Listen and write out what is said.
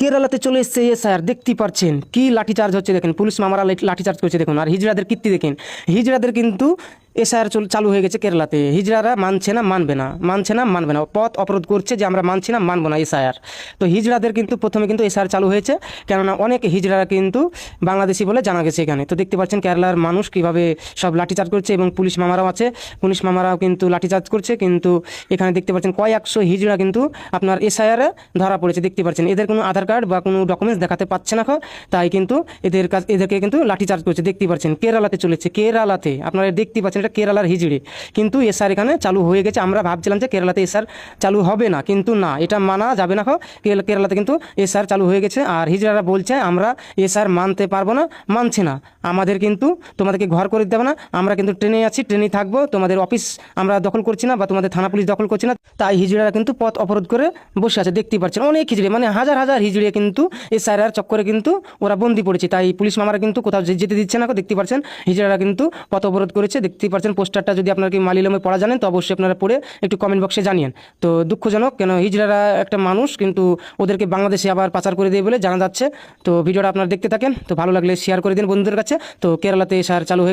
কেরালাতে চলে এসছে এ স্যার দেখতে পাচ্ছেন কি লাঠিচার্জ হচ্ছে দেখেন, পুলিশ মামারা লাঠি- লাঠিচার্জ করছে দেখুন, আর হিজড়াদের কীর্তি দেখেন। হিজড়াদের কিন্তু এসআর চালু হয়ে গেছে কেরালাতে। হিজড়ারা মানছে না, মানবে না। মানছে না, মানবে না। পথ অবরোধ করছে যে আমরা মানছি না, মানবো না এসআইআর। তো হিজড়াদের কিন্তু প্রথমে কিন্তু এসআর চালু হয়েছে। কেননা অনেক হিজড়ারা কিন্তু বাংলাদেশি বলে জানা গেছে এখানে। তো দেখতে পাচ্ছেন কেরালার মানুষ কীভাবে সব লাঠিচার্জ করছে এবং পুলিশ মামারাও আছে। পুলিশ মামারাও কিন্তু লাঠিচার্জ করছে। কিন্তু এখানে দেখতে পাচ্ছেন কয়েকশো হিজড়া কিন্তু আপনার এসআইআরে ধরা পড়েছে। দেখতে পাচ্ছেন, এদের কোনো আধার কার্ড বা কোনো ডকুমেন্টস দেখাতে পাচ্ছে না তাই কিন্তু এদের কাছ এদেরকে কিন্তু লাঠিচার্জ করছে। দেখতে পাচ্ছেন, কেরালাতে চলেছে। কেরালাতে আপনারা দেখতে পাচ্ছেন কেরালার হিজড়ি। কিন্তু এসআর এখানে চালু হয়ে গেছে। আমরা ভাবছিলাম যে কেরালাতে এসআর চালু হবে না, কিন্তু না, এটা মানা যাবে না। কেরালাতে কিন্তু এসআর চালু হয়ে গেছে। আর হিজড়ারা বলছে, আমরা এসআর মানতে পারব না, মানছে না। আমাদের কিন্তু তোমাদেরকে ঘর করে দিতে হবে না। আমরা কিন্তু ট্রেনে আছি, ট্রেনেই থাকব। তোমাদের অফিস আমরা দখল করছি না বা তোমাদের থানা পুলিশ দখল করছি না। তাই হিজড়ারা কিন্তু পথ অবরোধ করে বসে আছে। দেখতেই পাচ্ছেন, অনেক হিজড়ি মানে হাজার হাজার হিজড়ি কিন্তু এসআইআর চক্করে কিন্তু ওরা বন্দি পড়েছে। তাই পুলিশ মামারা কিন্তু কোথাও যেতে দিচ্ছে না দেখতে পাচ্ছেন? হিজড়ারা কিন্তু পথ অবরোধ করেছে দেখতেই পাচ্ছেন পোস্টারটা যদি আপনার কি মালিলমে পড়া জানেন, তো অবশ্যই আপনারা পড়ে একটু কমেন্ট বক্সে জানিয়েন। তো দুঃখজনক, কেন হিজড়ারা একটা মানুষ, কিন্তু ওদেরকে বাংলাদেশে আবার পাচার করে দেবে বলে জানা যাচ্ছে। তো ভিডিওটা আপনারা দেখতে থাকেন, তো ভালো লাগলে শেয়ার করে দিন বন্ধুদের কাছে। তো কেরালাতে সার চালু হয়ে।